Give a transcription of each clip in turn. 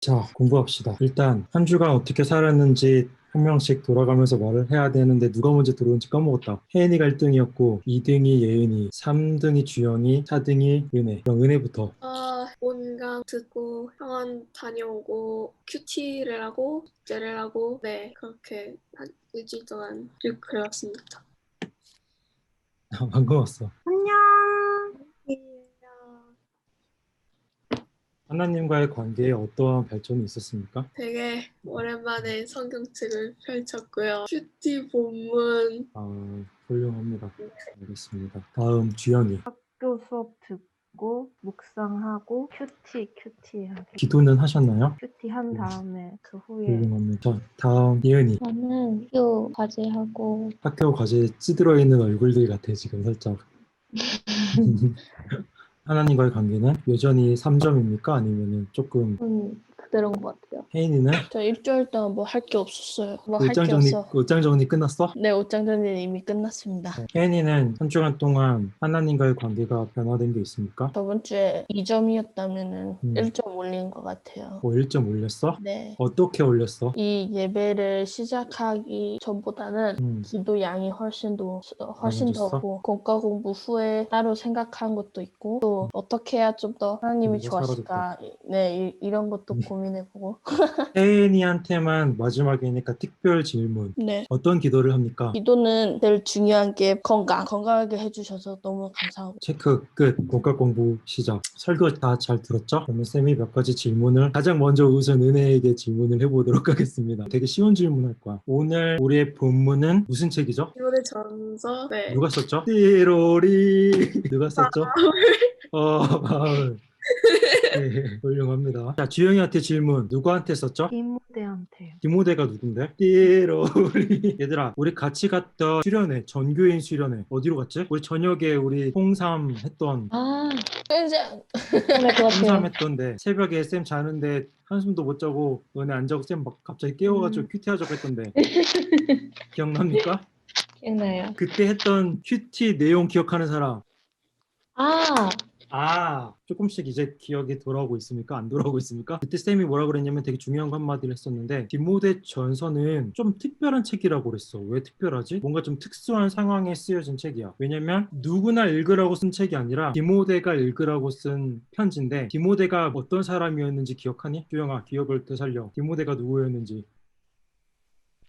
자, 공부합시다. 일단 한 주간 어떻게 살았는지 한 명씩 돌아가면서 말을 해야 되는데 누가 먼저 들어온지 까먹었다. 혜인이가 1등이었고 2등이 예은이, 3등이 주영이, 4등이 은혜. 그럼 은혜부터. 아, 온강 듣고 병원 다녀오고 큐티를 하고 숙제를 하고 네 그렇게 한 일주일 동안 쭉 그려왔습니다. 방금 왔어. 안녕. 하나님과의 관계에 어떠한 발전이 있었습니까? 되게 오랜만에 성경책을 펼쳤고요. 큐티 본문 아, 훌륭합니다. 알겠습니다. 다음 주영이. 학교 수업 듣고 묵상하고 큐티 큐티 하고 기도는 하셨나요? 큐티 한 다음에 그 후에 훌륭합니다. 자, 다음 예은이. 저는 학교 과제하고 학교 과제에 찌들어 있는 얼굴들 같아 지금 살짝. 하나님과의 관계는 여전히 3점입니까? 아니면은 조금 음, 그대로인 것 같아요. 혜인이는 저 일주일 동안 뭐 할 게 없었어요. 뭐할 옷장 게 정리 없어. 옷장 정리 끝났어? 네, 옷장 정리는 이미 끝났습니다. 혜인이는 한 주간 동안 하나님과의 관계가 변화된 게 있습니까? 저번 주에 2점이었다면은 음. 1점 올린 것 같아요. 뭐 1점 올렸어? 네. 어떻게 올렸어? 이 예배를 시작하기 전보다는 음, 기도 양이 훨씬 더 훨씬 많아졌어? 더고 공과 공부 후에 따로 생각한 것도 있고 또 어떻게 해야 좀 더 하나님이 기도가 좋아하실까 네 이, 런 것도 음. 고민해보고 혜인이한테만 마지막이니까 특별 질문. 네 어떤 기도를 합니까? 기도는 제일 중요한 게 건강 건강하게 해주셔서 너무 감사하고 체크 끝. 공과 공부 시작. 설교 다 잘 들었죠? 그러면 쌤이 몇 가지 질문을 가장 먼저 우선 은혜에게 질문을 해보도록 하겠습니다. 되게 쉬운 질문 할 거야. 오늘 우리의 본문은 무슨 책이죠? 이번에 전서 네 누가 썼죠? 띠로리 누가 썼죠? 어. 네, 훌륭합니다. 자, 주영이한테 질문. 누구한테 썼죠? 디모데한테요. 디모데가 누군데? 띠로리. 얘들아, 우리 같이 갔던 수련회, 전교인 수련회. 어디로 갔지? 우리 저녁에 우리 홍삼 했던, 아, 것 홍삼 같아요. 했던데, 새벽에 쌤 자는데 한숨도 못 자고, 너네 안 자고 쌤 막 갑자기 깨워가지고 음. 큐티 하자고 했던데. 기억납니까? 기억나요. 그때 했던 큐티 내용 기억하는 사람. 아, 아, 조금씩 이제 기억이 돌아오고 있습니까? 안 돌아오고 있습니까? 그때 쌤이 뭐라 그랬냐면 되게 중요한 거 한마디를 했었는데 디모데 전서는 좀 특별한 책이라고 그랬어. 왜 특별하지? 뭔가 좀 특수한 상황에 쓰여진 책이야. 왜냐면 누구나 읽으라고 쓴 책이 아니라 디모데가 읽으라고 쓴 편지인데 디모데가 어떤 사람이었는지 기억하니? 주영아, 기억을 되살려. 디모데가 누구였는지.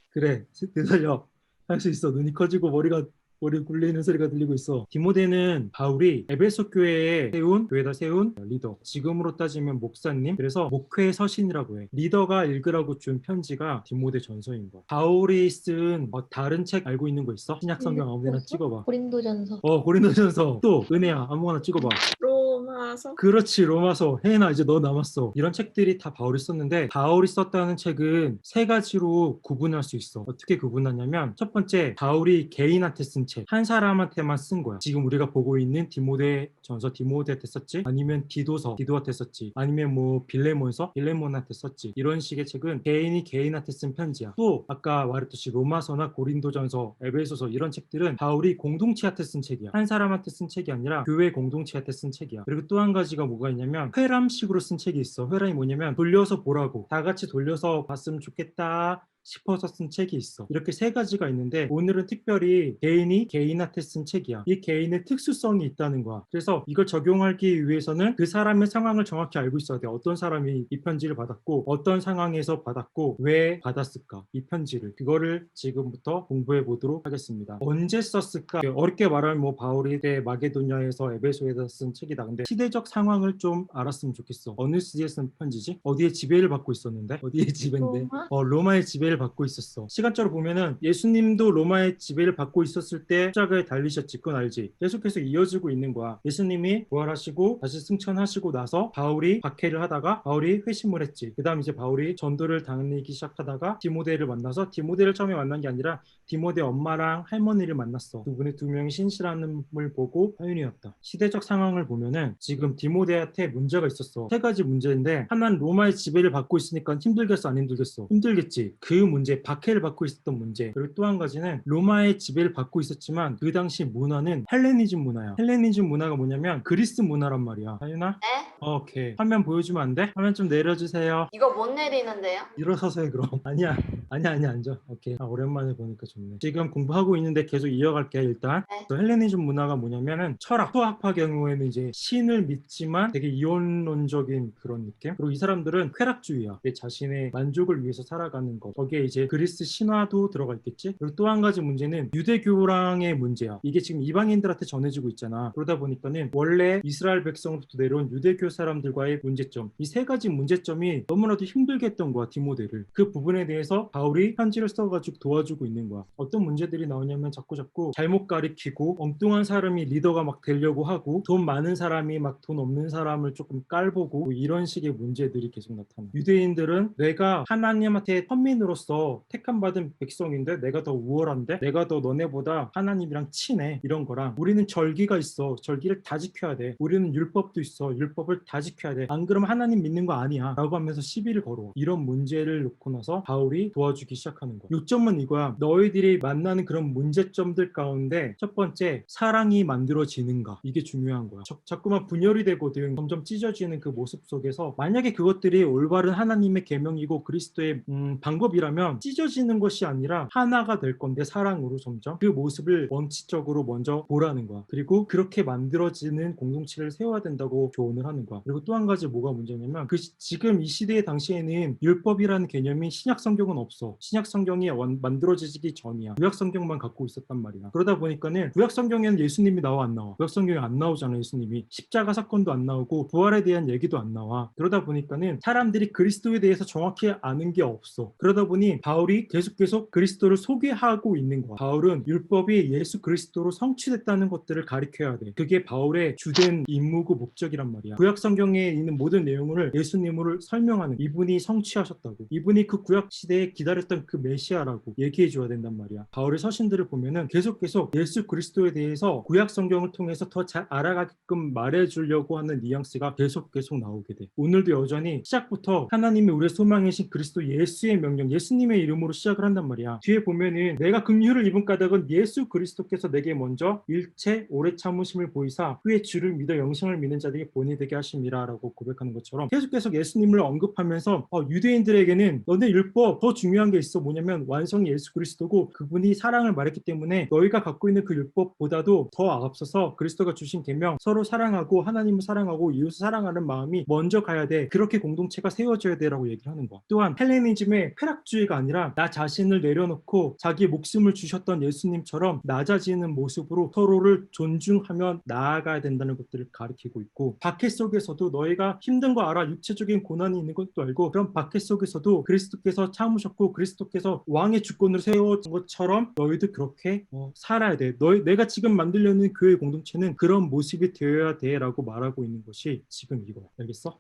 그래, 되살려. 할 수 있어. 눈이 커지고 머리가 머리 굴리는 소리가 들리고 있어. 디모데는 바울이 에베소 교회에 세운 교회다 세운 리더. 지금으로 따지면 목사님. 그래서 목회 서신이라고 해. 리더가 읽으라고 준 편지가 디모데 전서인 거야. 바울이 쓴 어, 다른 책 알고 있는 거 있어? 신약 성경 아무데나 벌써? 찍어봐. 고린도전서. 어 고린도전서 또 은혜야 아무거나 찍어봐. 로 마서? 그렇지 로마서. 혜인아 이제 너 남았어. 이런 책들이 다 바울이 썼는데 바울이 썼다는 책은 세 가지로 구분할 수 있어. 어떻게 구분하냐면 첫 번째 바울이 개인한테 쓴 책. 한 사람한테만 쓴 거야. 지금 우리가 보고 있는 디모데 전서 디모데한테 썼지? 아니면 디도서 디도한테 썼지? 아니면 뭐 빌레몬서 빌레몬한테 썼지? 이런 식의 책은 개인이 개인한테 쓴 편지야. 또 아까 말했듯이 로마서나 고린도전서 에베소서 이런 책들은 바울이 공동체한테 쓴 책이야. 한 사람한테 쓴 책이 아니라 교회 공동체한테 쓴 책이야 그리고 또 한 가지가 뭐가 있냐면 회람식으로 쓴 책이 있어. 회람이 뭐냐면 돌려서 보라고. 다 같이 돌려서 봤으면 좋겠다 싶어서 쓴 책이 있어. 이렇게 세 가지가 있는데 오늘은 특별히 개인이 개인한테 쓴 책이야. 이 개인의 특수성이 있다는 거야. 그래서 이걸 적용하기 위해서는 그 사람의 상황을 정확히 알고 있어야 돼. 어떤 사람이 이 편지를 받았고 어떤 상황에서 받았고 왜 받았을까? 이 편지를 그거를 지금부터 공부해 보도록 하겠습니다. 언제 썼을까? 어렵게 말하면 뭐 바울이 때 마게도냐에서 에베소에서 쓴 책이다. 근데 시대적 상황을 좀 알았으면 좋겠어. 어느 시대에 쓴 편지지? 어디에 지배를 받고 있었는데? 어디에 지배인데? 로마? 어, 로마의 지배 를 받고 있었어. 시간적으로 보면은 예수님도 로마의 지배를 받고 있었을 때 십자가에 달리셨지. 그건 알지? 계속해서 이어지고 있는 거야. 예수님이 부활하시고 다시 승천하시고 나서 바울이 박해를 하다가 바울이 회심을 했지. 그 다음 이제 바울이 전도를 다니기 시작하다가 디모데를 만나서 디모데를 처음에 만난 게 아니라 디모데 엄마랑 할머니를 만났어. 두 분의 두 명이 신실함을 보고 하윤이었다. 시대적 상황을 보면은 지금 디모데한테 문제가 있었어. 세 가지 문제인데 하나는 로마의 지배를 받고 있으니까 힘들겠어 안 힘들겠어? 힘들겠지. 그 문제, 박해를 받고 있었던 문제. 그리고 또 한 가지는 로마의 지배를 받고 있었지만 그 당시 문화는 헬레니즘 문화야. 헬레니즘 문화가 뭐냐면 그리스 문화란 말이야. 다윤아? 네? 오케이. 화면 보여주면 안 돼? 화면 좀 내려주세요. 이거 못 내리는데요? 일어서서 해 그럼. 아니야. 아니야 아니야 앉아. 오케이. 아, 오랜만에 보니까 좋네. 지금 공부하고 있는데 계속 이어갈게 일단. 네. 또 헬레니즘 문화가 뭐냐면은 철학, 수학파 경우에는 이제 신을 믿지만 되게 이원론적인 그런 느낌. 그리고 이 사람들은 쾌락주의야. 내 자신의 만족을 위해서 살아가는 것. 거기에 이제 그리스 신화도 들어가 있겠지. 그리고 또 한 가지 문제는 유대교랑의 문제야. 이게 지금 이방인들한테 전해지고 있잖아. 그러다 보니까는 원래 이스라엘 백성부터 내려온 유대교 사람들과의 문제점. 이 세 가지 문제점이 너무나도 힘들게 했던 거야 디모데를. 그 부분에 대해서 바울이 편지를 써가지고 도와주고 있는 거야. 어떤 문제들이 나오냐면 자꾸 자꾸 잘못 가리키고 엉뚱한 사람이 리더가 막 되려고 하고 돈 많은 사람이 막 돈 없는 사람을 조금 깔보고 뭐 이런 식의 문제들이 계속 나타나. 유대인들은 내가 하나님한테 선민으로서 택함 받은 백성인데 내가 더 우월한데 내가 더 너네보다 하나님이랑 친해 이런 거랑 우리는 절기가 있어 절기를 다 지켜야 돼 우리는 율법도 있어 율법을 다 지켜야 돼 안 그러면 하나님 믿는 거 아니야. 라고 하면서 시비를 걸어. 이런 문제를 놓고 나서 바울이 도와주기 시작하는 거야. 요점은 이거야. 너희들이 만나는 그런 문제점들 가운데 첫 번째 사랑이 만들어지는가. 이게 중요한 거야. 자, 자꾸만 분열이 되거든. 점점 찢어지는 그 모습 속에서 만약에 그것들이 올바른 하나님의 계명이고 그리스도의 음, 방법이라면 찢어지는 것이 아니라 하나가 될 건데 사랑으로 점점 그 모습을 원칙적으로 먼저 보라는 거야. 그리고 그렇게 만들어지는 공동체를 세워야 된다고 조언을 하는 거야 그리고 또 한 가지 뭐가 문제냐면 그 시- 지금 이 시대의 당시에는 율법이라는 개념이 신약 성경은 없어. 신약 성경이 원- 만들어지기 전이야. 구약 성경만 갖고 있었단 말이야. 그러다 보니까는 구약 성경에는 예수님이 나와 안 나와? 구약 성경에 안 나오잖아 예수님이. 십자가 사건도 안 나오고 부활에 대한 얘기도 안 나와. 그러다 보니까는 사람들이 그리스도에 대해서 정확히 아는 게 없어. 그러다 보니 바울이 계속 계속 그리스도를 소개하고 있는 거야. 바울은 율법이 예수 그리스도로 성취됐다는 것들을 가리켜야 돼. 그게 바울의 주된 임무고 목적이란 말이야. 구약 성경에 있는 모든 내용을 예수님으로 설명하는 이분이 성취하셨다고. 이분이 그 구약 시대에 기다렸던 그 메시아라고 얘기해 줘야 된단 말이야. 바울의 서신들을 보면은 계속 계속 예수 그리스도에 대해서 구약 성경을 통해서 더 잘 알아가게끔 말해 주려고 하는 뉘앙스가 계속 계속 나오게 돼. 오늘도 여전히 시작부터 하나님이 우리의 소망이신 그리스도 예수의 명령 예수님의 이름으로 시작을 한단 말이야. 뒤에 보면은 내가 긍휼을 입은 까닭은 예수 그리스도께서 내게 먼저 일체 오래 참으심을 보이사 후에 주를 믿어 영생을 믿는 자들에게 본이 되게 하 심이라라고 고백하는 것처럼 계속 계속 예수님을 언급하면서 어, 유대인들에게는 너네 율법 더 중요한 게 있어. 뭐냐면 완성이 예수 그리스도고 그분이 사랑을 말했기 때문에 너희가 갖고 있는 그 율법보다도 더 앞서서 그리스도가 주신 계명 서로 사랑하고 하나님을 사랑하고 이웃을 사랑하는 마음이 먼저 가야 돼. 그렇게 공동체가 세워져야 돼라고 얘기를 하는 거야. 또한 헬레니즘의 쾌락주의가 아니라 나 자신을 내려놓고 자기 목숨을 주셨던 예수님처럼 낮아지는 모습으로 서로를 존중하며 나아가야 된다는 것들을 가리키고 있고 박해 속 에서도 너희가 힘든 거 알아. 육체적인 고난이 있는 것도 알고 그런 박해 속에서도 그리스도께서 참으셨고 그리스도께서 왕의 주권을 세워진 것처럼 너희도 그렇게 어, 살아야 돼. 너희 내가 지금 만들려는 교회 공동체는 그런 모습이 되어야 돼라고 말하고 있는 것이 지금 이거야. 알겠어?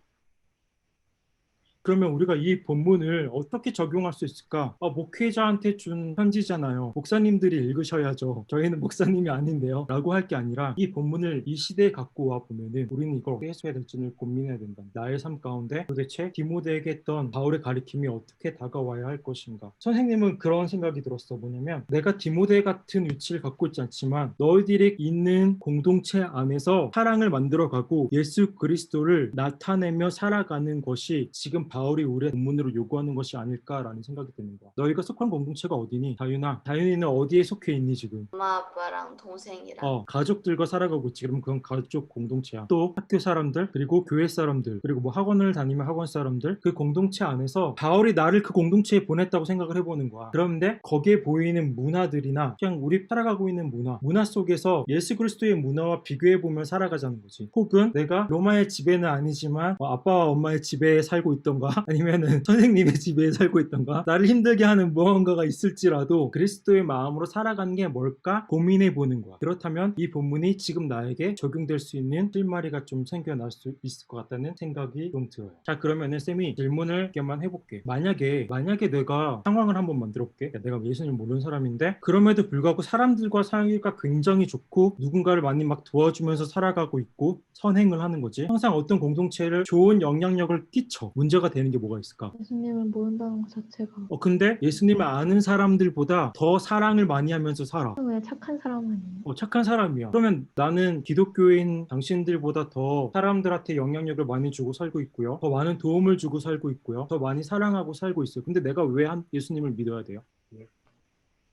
그러면 우리가 이 본문을 어떻게 적용할 수 있을까? 아, 목회자한테 준 편지잖아요. 목사님들이 읽으셔야죠. 저희는 목사님이 아닌데요. 라고 할 게 아니라 이 본문을 이 시대에 갖고 와 보면은 우리는 이걸 어떻게 해소해야 될지를 고민해야 된다. 나의 삶 가운데 도대체 디모데에게 했던 바울의 가리킴이 어떻게 다가와야 할 것인가? 선생님은 그런 생각이 들었어. 뭐냐면 내가 디모데 같은 위치를 갖고 있지 않지만 너희들이 있는 공동체 안에서 사랑을 만들어가고 예수 그리스도를 나타내며 살아가는 것이 지금 바울이 우리의 본문으로 요구하는 것이 아닐까라는 생각이 드는 거야. 너희가 속한 공동체가 어디니? 다윤아, 다윤이는 어디에 속해 있니 지금? 엄마 아빠랑 동생이랑 어, 가족들과 살아가고 있지. 그럼 그건 가족 공동체야. 또 학교 사람들, 그리고 교회 사람들, 그리고 뭐 학원을 다니면 학원 사람들, 그 공동체 안에서 바울이 나를 그 공동체에 보냈다고 생각을 해보는 거야. 그런데 거기에 보이는 문화들이나 그냥 우리 살아가고 있는 문화, 문화 속에서 예수 그리스도의 문화와 비교해보면 살아가자는 거지. 혹은 내가 로마의 지배는 아니지만 뭐 아빠와 엄마의 지배에 살고 있던 가 아니면은 선생님의 지배에 살고 있던가 나를 힘들게 하는 무언가가 있을지라도 그리스도의 마음으로 살아가는 게 뭘까 고민해 보는 거야. 그렇다면 이 본문이 지금 나에게 적용될 수 있는 실마리가 좀 생겨날 수 있을 것 같다는 생각이 좀 들어요. 자 그러면은 쌤이 질문을 몇만 해볼게. 만약에 만약에 내가 상황을 한번 만들어 볼게. 내가 예수님 모르는 사람인데 그럼에도 불구하고 사람들과 사이가 굉장히 좋고 누군가를 많이 막 도와주면서 살아가고 있고 선행을 하는 거지. 항상 어떤 공동체를 좋은 영향력을 끼쳐 문제가 되는 게 뭐가 있을까? 예수님을 모른다는 것 자체가 어 근데 예수님을 아는 사람들보다 더 사랑을 많이 하면서 살아. 그냥 착한 사람 아니에요? 어, 착한 사람이야. 그러면 나는 기독교인 당신들보다 더 사람들한테 영향력을 많이 주고 살고 있고요. 더 많은 도움을 주고 살고 있고요. 더 많이 사랑하고 살고 있어요. 근데 내가 왜 한 예수님을 믿어야 돼요?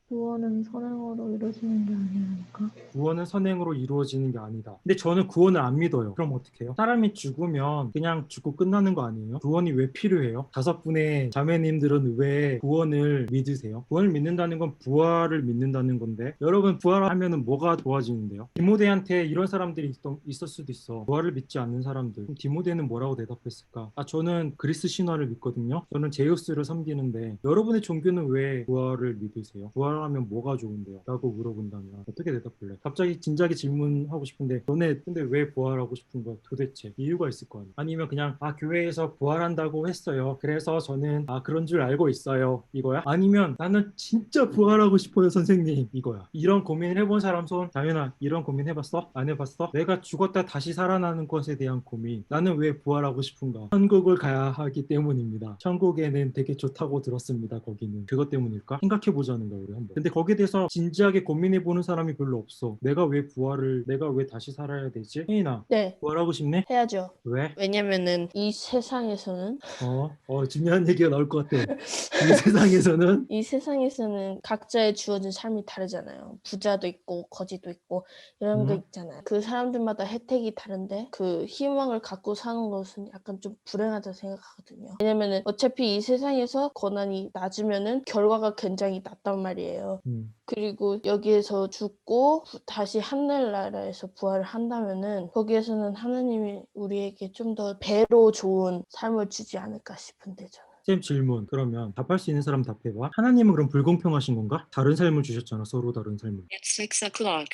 구원은 선행으로 이루어지는 게 아니라니까. 구원은 선행으로 이루어지는 게 아니다. 근데 저는 구원을 안 믿어요. 그럼 어떻게 해요? 사람이 죽으면 그냥 죽고 끝나는 거 아니에요? 구원이 왜 필요해요? 다섯 분의 자매님들은 왜 구원을 믿으세요? 구원을 믿는다는 건 부활을 믿는다는 건데 여러분 부활하면은 뭐가 도와지는데요? 디모데한테 이런 사람들이 있, 있을 수도 있어. 부활을 믿지 않는 사람들. 그럼 디모데는 뭐라고 대답했을까? 아 저는 그리스 신화를 믿거든요. 저는 제우스를 섬기는데 여러분의 종교는 왜 부활을 믿으세요? 부활 하면 뭐가 좋은데요? 라고 물어본다면 어떻게 대답할래? 갑자기 진작에 질문하고 싶은데 너네 근데 왜 부활하고 싶은 거야? 도대체 이유가 있을 거 아니야? 아니면 그냥 아 교회에서 부활한다고 했어요. 그래서 저는 아 그런 줄 알고 있어요. 이거야? 아니면 나는 진짜 부활하고 싶어요 선생님 이거야. 이런 고민을 해본 사람 손 당연아 이런 고민 해봤어? 안 해봤어? 내가 죽었다 다시 살아나는 것에 대한 고민 나는 왜 부활하고 싶은가? 천국을 가야 하기 때문입니다. 천국에는 되게 좋다고 들었습니다. 거기는 그것 때문일까? 생각해 보자는 거야 우리 한번. 근데 거기에 대해서 진지하게 고민해 보는 사람이 별로 없어. 내가 왜 부활을 내가 왜 다시 살아야 되지? 혜인아 네, 부활하고 싶네? 해야죠. 왜? 왜냐면은 이 세상에서는 어, 어 중요한 얘기가 나올 것 같아. 이 세상에서는 이 세상에서는 각자의 주어진 삶이 다르잖아요. 부자도 있고 거지도 있고 이런 거 음. 있잖아요. 그 사람들마다 혜택이 다른데 그 희망을 갖고 사는 것은 약간 좀 불행하다 고 생각하거든요. 왜냐면은 어차피 이 세상에서 고난이 낮으면은 결과가 굉장히 낮단 말이에요. 음, 그리고 여기에서 죽고 부- 다시 하늘나라에서 부활을 한다면은 거기에서는 하나님이 우리에게 좀 더 배로 좋은 삶을 주지 않을까 싶은데 저는. 쌤 질문. 그러면 답할 수 있는 사람 답해봐. 하나님은 그럼 불공평하신 건가? 다른 삶을 주셨잖아. 서로 다른 삶을. It's six o'clock.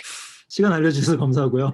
시간 알려주셔서 감사하고요.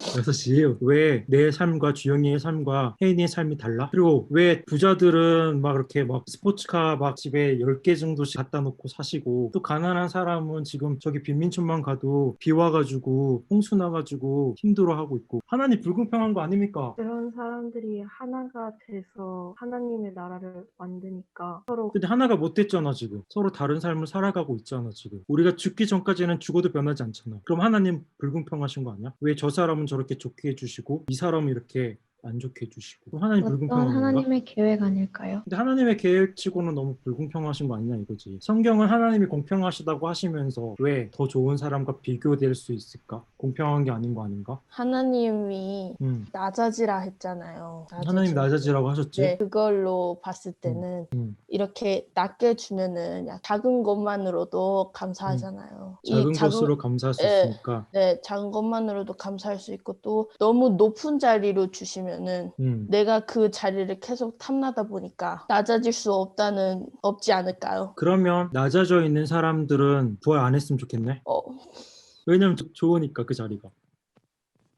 6시 왜 내 삶과 주영이의 삶과 혜인이의 삶이 달라? 그리고 왜 부자들은 막 이렇게 막 스포츠카 막 집에 10개 정도씩 갖다 놓고 사시고 또 가난한 사람은 지금 저기 빈민촌만 가도 비 와가지고 홍수 나가지고 힘들어하고 있고 하나님 불공평한 거 아닙니까? 그런 사람들이 하나가 돼서 하나님의 나라를 만드니까 서로 근데 하나가 못 됐잖아 지금 서로 다른 삶을 살아가고 있잖아 지금 우리가 죽기 전까지는 죽어도 변하지 않잖아 그럼 하나님 불공평하신 거 아니야? 왜 저 사람은 저렇게 좋게 해주시고 이 사람은 이렇게 안 좋게 해주시고 그럼 하나님 어떤 불공평한 건가? 하나님의 계획 아닐까요? 근데 하나님의 계획치고는 너무 불공평하신 거 아니냐 이거지 성경은 하나님이 공평하시다고 하시면서 왜 더 좋은 사람과 비교될 수 있을까? 공평한 게 아닌 거 아닌가? 하나님이 음. 낮아지라 했잖아요. 하나님 낮아지라고 하셨지? 네, 그걸로 봤을 때는 음. 이렇게 낮게 주면은 야, 작은 것만으로도 감사하잖아요. 이 작은 것으로 감사할 수 예. 있으니까 네, 작은 것만으로도 감사할 수 있고 또 너무 높은 자리로 주시면 은 음. 내가 그 자리를 계속 탐나다 보니까 낮아질 수 없다는 없지 않을까요? 그러면 낮아져 있는 사람들은 부활 안 했으면 좋겠네 어, 왜냐면 조- 좋으니까 그 자리가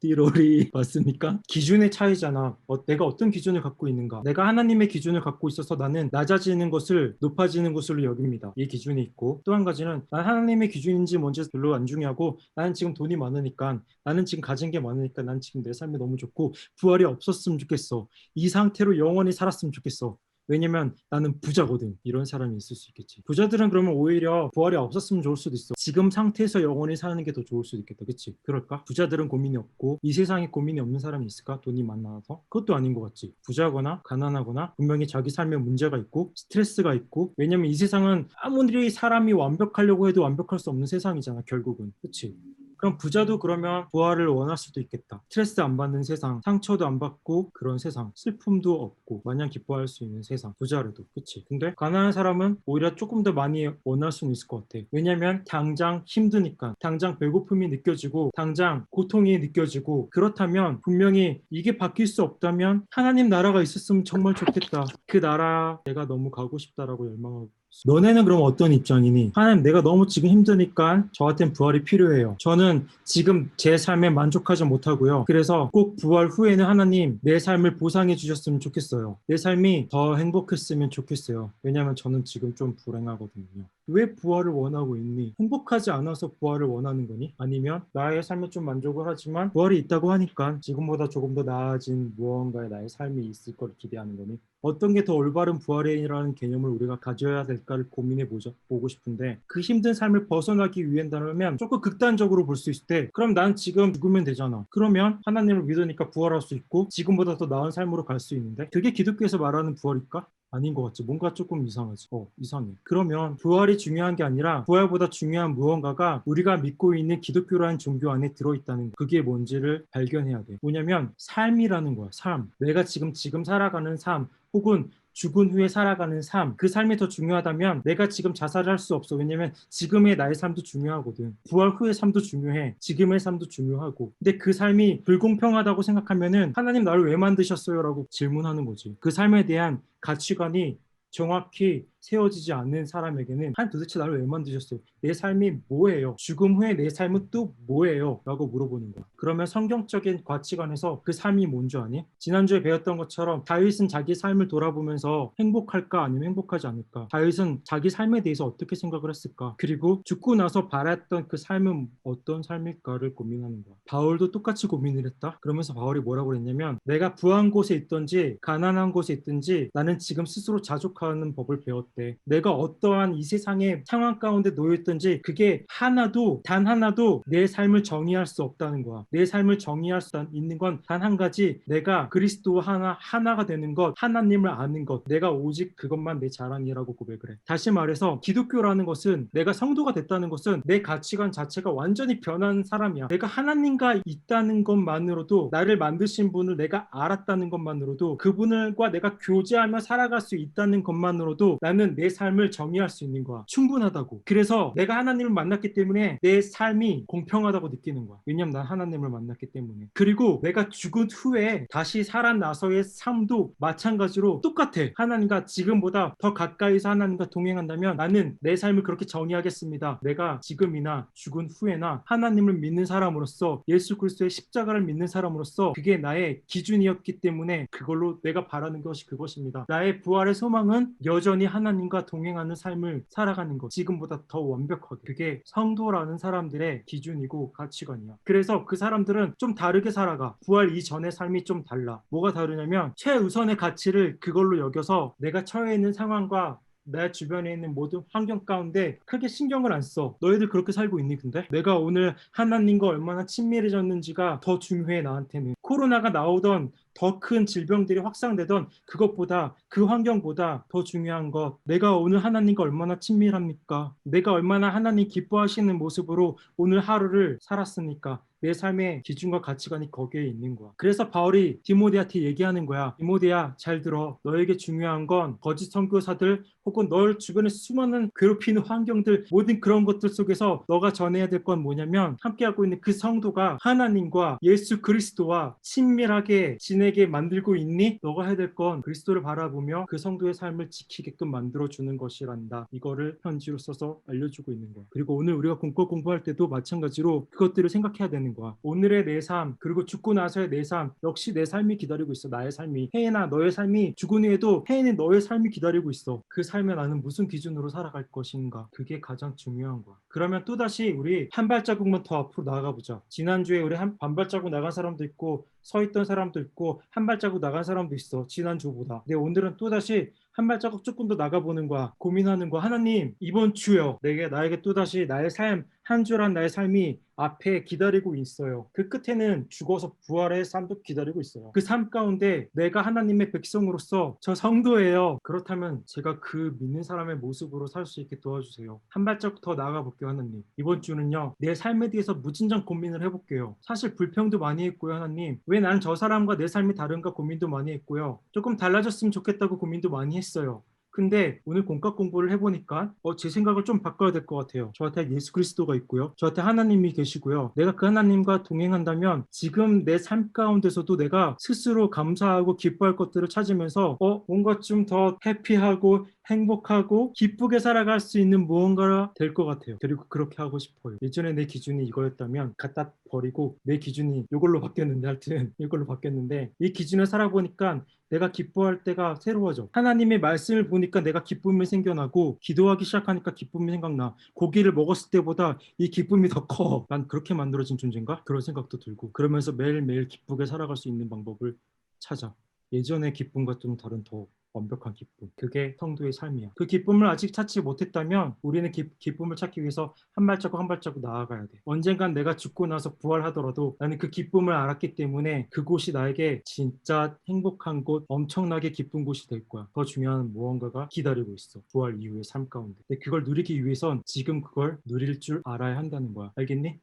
띠로리 맞습니까? 기준의 차이잖아. 어, 내가 어떤 기준을 갖고 있는가? 내가 하나님의 기준을 갖고 있어서 나는 낮아지는 것을 높아지는 것으로 여깁니다. 이 기준이 있고. 또 한 가지는 난 하나님의 기준인지 뭔지 별로 안 중요하고 나는 지금 돈이 많으니까 나는 지금 가진 게 많으니까 난 지금 내 삶이 너무 좋고 부활이 없었으면 좋겠어. 이 상태로 영원히 살았으면 좋겠어 왜냐면 나는 부자거든. 이런 사람이 있을 수 있겠지. 부자들은 그러면 오히려 부활이 없었으면 좋을 수도 있어. 지금 상태에서 영원히 사는 게 더 좋을 수도 있겠다. 그치? 그럴까? 부자들은 고민이 없고 이 세상에 고민이 없는 사람이 있을까? 돈이 많아서? 그것도 아닌 것 같지. 부자거나 가난하거나 분명히 자기 삶에 문제가 있고 스트레스가 있고 왜냐면 이 세상은 아무리 사람이 완벽하려고 해도 완벽할 수 없는 세상이잖아. 결국은. 그치? 그럼 부자도 그러면 부활을 원할 수도 있겠다. 스트레스 안 받는 세상, 상처도 안 받고 그런 세상, 슬픔도 없고 마냥 기뻐할 수 있는 세상. 부자라도 그치? 근데 가난한 사람은 오히려 조금 더 많이 원할 수는 있을 것 같아. 왜냐면 당장 힘드니까, 당장 배고픔이 느껴지고, 당장 고통이 느껴지고 그렇다면 분명히 이게 바뀔 수 없다면 하나님 나라가 있었으면 정말 좋겠다. 그 나라 내가 너무 가고 싶다라고 열망하고. 너네는 그럼 어떤 입장이니? 하나님 내가 너무 지금 힘드니까 저한테는 부활이 필요해요. 저는 지금 제 삶에 만족하지 못하고요. 그래서 꼭 부활 후에는 하나님 내 삶을 보상해 주셨으면 좋겠어요. 내 삶이 더 행복했으면 좋겠어요. 왜냐하면 저는 지금 좀 불행하거든요. 왜 부활을 원하고 있니? 행복하지 않아서 부활을 원하는 거니? 아니면 나의 삶에 좀 만족을 하지만 부활이 있다고 하니까 지금보다 조금 더 나아진 무언가의 나의 삶이 있을 걸 기대하는 거니? 어떤 게 더 올바른 부활이라는 개념을 우리가 가져야 될까를 고민해 보자, 보고 싶은데 그 힘든 삶을 벗어나기 위한다면 조금 극단적으로 볼 수 있을 때 그럼 난 지금 죽으면 되잖아. 그러면 하나님을 믿으니까 부활할 수 있고 지금보다 더 나은 삶으로 갈 수 있는데 그게 기독교에서 말하는 부활일까? 아닌 것 같지. 뭔가 조금 이상하지. 어, 이상해. 그러면 부활이 중요한 게 아니라 부활보다 중요한 무언가가 우리가 믿고 있는 기독교라는 종교 안에 들어있다는 거. 그게 뭔지를 발견해야 돼. 뭐냐면 삶이라는 거야. 삶. 내가 지금 지금 살아가는 삶 혹은 죽은 후에 살아가는 삶, 그 삶이 더 중요하다면 내가 지금 자살을 할 수 없어. 왜냐면 지금의 나의 삶도 중요하거든. 부활 후의 삶도 중요해. 지금의 삶도 중요하고. 근데 그 삶이 불공평하다고 생각하면은 하나님 나를 왜 만드셨어요? 라고 질문하는 거지. 그 삶에 대한 가치관이 정확히 세워지지 않는 사람에게는 하나님 도대체 나를 왜 만드셨어요? 내 삶이 뭐예요? 죽음 후에 내 삶은 또 뭐예요? 라고 물어보는 거야. 그러면 성경적인 가치관에서 그 삶이 뭔지 아니? 지난주에 배웠던 것처럼 다윗은 자기 삶을 돌아보면서 행복할까 아니면 행복하지 않을까? 다윗은 자기 삶에 대해서 어떻게 생각을 했을까? 그리고 죽고 나서 바랐던 그 삶은 어떤 삶일까를 고민하는 거야. 바울도 똑같이 고민을 했다. 그러면서 바울이 뭐라고 그랬냐면 내가 부한 곳에 있든지 가난한 곳에 있든지 나는 지금 스스로 자족하는 법을 배웠 대. 내가 어떠한 이 세상의 상황 가운데 놓여있든지 그게 하나도 단 하나도 내 삶을 정의할 수 없다는 거야. 내 삶을 정의할 수 있는 건 단 한 가지 내가 그리스도 하나 하나가 되는 것 하나님을 아는 것 내가 오직 그것만 내 자랑이라고 고백을 해. 다시 말해서 기독교라는 것은 내가 성도가 됐다는 것은 내 가치관 자체가 완전히 변한 사람이야. 내가 하나님과 있다는 것만으로도 나를 만드신 분을 내가 알았다는 것만으로도 그분과 내가 교제하며 살아갈 수 있다는 것만으로도 나는 내 삶을 정의할 수 있는 거야. 충분하다고. 그래서 내가 하나님을 만났기 때문에 내 삶이 공평하다고 느끼는 거야. 왜냐면 난 하나님을 만났기 때문에. 그리고 내가 죽은 후에 다시 살아나서의 삶도 마찬가지로 똑같아. 하나님과 지금보다 더 가까이서 하나님과 동행한다면 나는 내 삶을 그렇게 정의하겠습니다. 내가 지금이나 죽은 후에나 하나님을 믿는 사람으로서 예수 그리스도의 십자가를 믿는 사람으로서 그게 나의 기준이었기 때문에 그걸로 내가 바라는 것이 그것입니다. 나의 부활의 소망은 여전히 하나님 과 동행하는 삶을 살아가는 것. 지금보다 더 완벽하게. 그게 성도라는 사람들의 기준이고 가치관이야. 그래서 그 사람들은 좀 다르게 살아가. 부활 이전의 삶이 좀 달라. 뭐가 다르냐면 최우선의 가치를 그걸로 여겨서 내가 처해 있는 상황과 내 주변에 있는 모든 환경 가운데 크게 신경을 안 써. 너희들 그렇게 살고 있니 근데? 내가 오늘 하나님과 얼마나 친밀해졌는지가 더 중요해 나한테는. 코로나가 나오던 더 큰 질병들이 확산되던 그것보다 그 환경보다 더 중요한 것 내가 오늘 하나님과 얼마나 친밀합니까? 내가 얼마나 하나님 기뻐하시는 모습으로 오늘 하루를 살았습니까? 내 삶의 기준과 가치관이 거기에 있는 거야. 그래서 바울이 디모데한테 얘기하는 거야. 디모데야 잘 들어. 너에게 중요한 건 거짓 선교사들 혹은 널 주변에 수많은 괴롭히는 환경들 모든 그런 것들 속에서 너가 전해야 될 건 뭐냐면 함께하고 있는 그 성도가 하나님과 예수 그리스도와 친밀하게 지내 게 만들고 있니? 너가 해야 될 건 그리스도를 바라보며 그 성도의 삶을 지키게끔 만들어 주는 것이란다. 이거를 편지로 써서 알려주고 있는 거야. 그리고 오늘 우리가 공과 공부할 때도 마찬가지로 그것들을 생각해야 되는 거야. 오늘의 내 삶, 그리고 죽고 나서의 내 삶, 역시 내 삶이 기다리고 있어. 나의 삶이. 혜인아, 너의 삶이 죽은 후에도 혜인은 너의 삶이 기다리고 있어. 그 삶에 나는 무슨 기준으로 살아갈 것인가. 그게 가장 중요한 거야. 그러면 또 다시 우리 한 발자국만 더 앞으로 나아가 보자. 지난주에 우리 한 반발자국 나간 사람도 있고 서 있던 사람도 있고 한 발자국 나간 사람도 있어. 지난주보다. 근데 오늘은 또다시 한 발자국 조금 더 나가보는 거야. 고민하는 거야. 하나님, 이번 주요. 내게, 나에게 또다시 나의 삶, 한 주란 나의 삶이 앞에 기다리고 있어요. 그 끝에는 죽어서 부활의 삶도 기다리고 있어요. 그 삶 가운데 내가 하나님의 백성으로서 저 성도예요. 그렇다면 제가 그 믿는 사람의 모습으로 살 수 있게 도와주세요. 한 발자국 더 나아가 볼게요, 하나님. 이번 주는요, 내 삶에 대해서 무진장 고민을 해볼게요. 사실 불평도 많이 했고요, 하나님. 왜 나는 저 사람과 내 삶이 다른가 고민도 많이 했고요. 조금 달라졌으면 좋겠다고 고민도 많이 했어요. 근데 오늘 공과 공부를 해보니까 어, 제 생각을 좀 바꿔야 될 것 같아요. 저한테 예수 그리스도가 있고요. 저한테 하나님이 계시고요. 내가 그 하나님과 동행한다면 지금 내 삶 가운데서도 내가 스스로 감사하고 기뻐할 것들을 찾으면서 어 뭔가 좀 더 해피하고 행복하고 기쁘게 살아갈 수 있는 무언가가 될 것 같아요. 그리고 그렇게 하고 싶어요. 예전에 내 기준이 이거였다면 갖다 버리고 내 기준이 이걸로 바뀌었는데 하여튼 이걸로 바뀌었는데 이 기준을 살아보니까 내가 기뻐할 때가 새로워져. 하나님의 말씀을 보니까 내가 기쁨이 생겨나고 기도하기 시작하니까 기쁨이 생각나. 고기를 먹었을 때보다 이 기쁨이 더 커. 난 그렇게 만들어진 존재인가? 그런 생각도 들고 그러면서 매일매일 기쁘게 살아갈 수 있는 방법을 찾아. 예전의 기쁨과 좀 다른 더 완벽한 기쁨. 그게 성도의 삶이야. 그 기쁨을 아직 찾지 못했다면 우리는 기, 기쁨을 찾기 위해서 한 발자국 한 발자국 나아가야 돼. 언젠간 내가 죽고 나서 부활하더라도 나는 그 기쁨을 알았기 때문에 그곳이 나에게 진짜 행복한 곳, 엄청나게 기쁜 곳이 될 거야. 더 중요한 무언가가 기다리고 있어. 부활 이후의 삶 가운데. 근데 그걸 누리기 위해선 지금 그걸 누릴 줄 알아야 한다는 거야. 알겠니?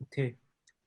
오케이.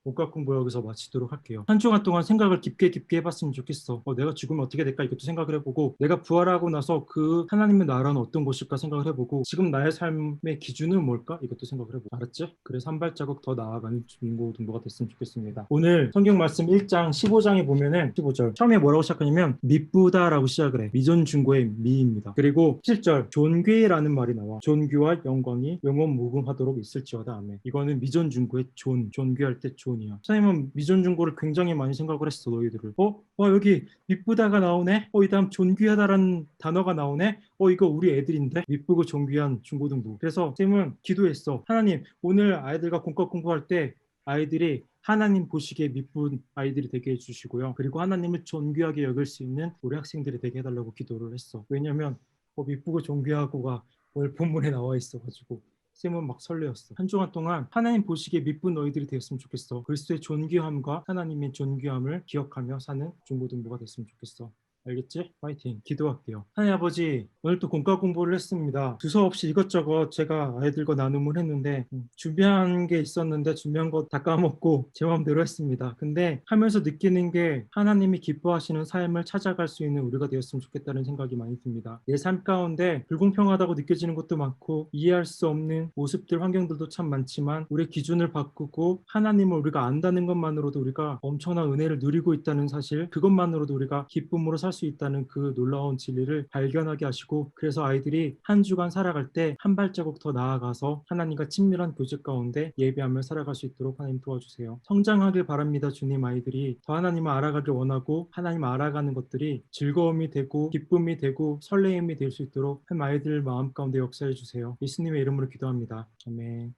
복각 공부 여기서 마치도록 할게요. 한 주간 동안 생각을 깊게 깊게 해봤으면 좋겠어. 어, 내가 죽으면 어떻게 될까 이것도 생각을 해보고 내가 부활하고 나서 그 하나님의 나라는 어떤 곳일까 생각을 해보고 지금 나의 삶의 기준은 뭘까 이것도 생각을 해보고 알았지? 그래서 한 발자국 더 나아가는 중고 등보가 됐으면 좋겠습니다. 오늘 성경 말씀 1장 15장에 보면은 15절 처음에 뭐라고 시작하냐면 미쁘다라고 시작을 해. 미존 중고의 미입니다. 그리고 7절 존귀라는 말이 나와. 존귀와 영광이 영원 무궁하도록 있을지어다 아멘. 이거는 미존 중고의 존 존귀할 때존 이야. 선생님은 미존 중고를 굉장히 많이 생각을 했어 너희들을. 어? 와 여기 미쁘다가 나오네. 어 이 다음 존귀하다라는 단어가 나오네. 어 이거 우리 애들인데 미쁘고 존귀한 중고등부. 그래서 쌤은 기도했어. 하나님 오늘 아이들과 공과 공부할 때 아이들이 하나님 보시기에 미쁜 아이들이 되게 해주시고요. 그리고 하나님을 존귀하게 여길 수 있는 우리 학생들이 되게 해달라고 기도를 했어. 왜냐면 어, 미쁘고 존귀하고가 오늘 본문에 나와 있어가지고 쌤은 막 설레었어. 한 주간 동안 하나님 보시기에 미쁜 너희들이 되었으면 좋겠어. 그리스도의 존귀함과 하나님의 존귀함을 기억하며 사는 중고등부가 됐으면 좋겠어. 알겠지? 파이팅. 기도할게요. 하나님 아버지, 오늘 또 공과 공부를 했습니다. 두서없이 이것저것 제가 아이들과 나눔을 했는데 음, 준비한 게 있었는데 준비한 거 다 까먹고 제 마음대로 했습니다. 근데 하면서 느끼는 게 하나님이 기뻐하시는 삶을 찾아갈 수 있는 우리가 되었으면 좋겠다는 생각이 많이 듭니다. 내 삶 가운데 불공평하다고 느껴지는 것도 많고 이해할 수 없는 모습들, 환경들도 참 많지만 우리의 기준을 바꾸고 하나님을 우리가 안다는 것만으로도 우리가 엄청난 은혜를 누리고 있다는 사실 그것만으로도 우리가 기쁨으로 살수 있다는 그 놀라운 진리를 발견하게 하시고 그래서 아이들이 한 주간 살아갈 때 한 발자국 더 나아가서 하나님과 친밀한 교제 가운데 예배하며 살아갈 수 있도록 하나님 도와주세요. 성장하길 바랍니다. 주님 아이들이 더 하나님을 알아가길 원하고 하나님 알아가는 것들이 즐거움이 되고 기쁨이 되고 설레임이 될 수 있도록 한 아이들 마음 가운데 역사해 주세요. 예수님의 이름으로 기도합니다. 아멘.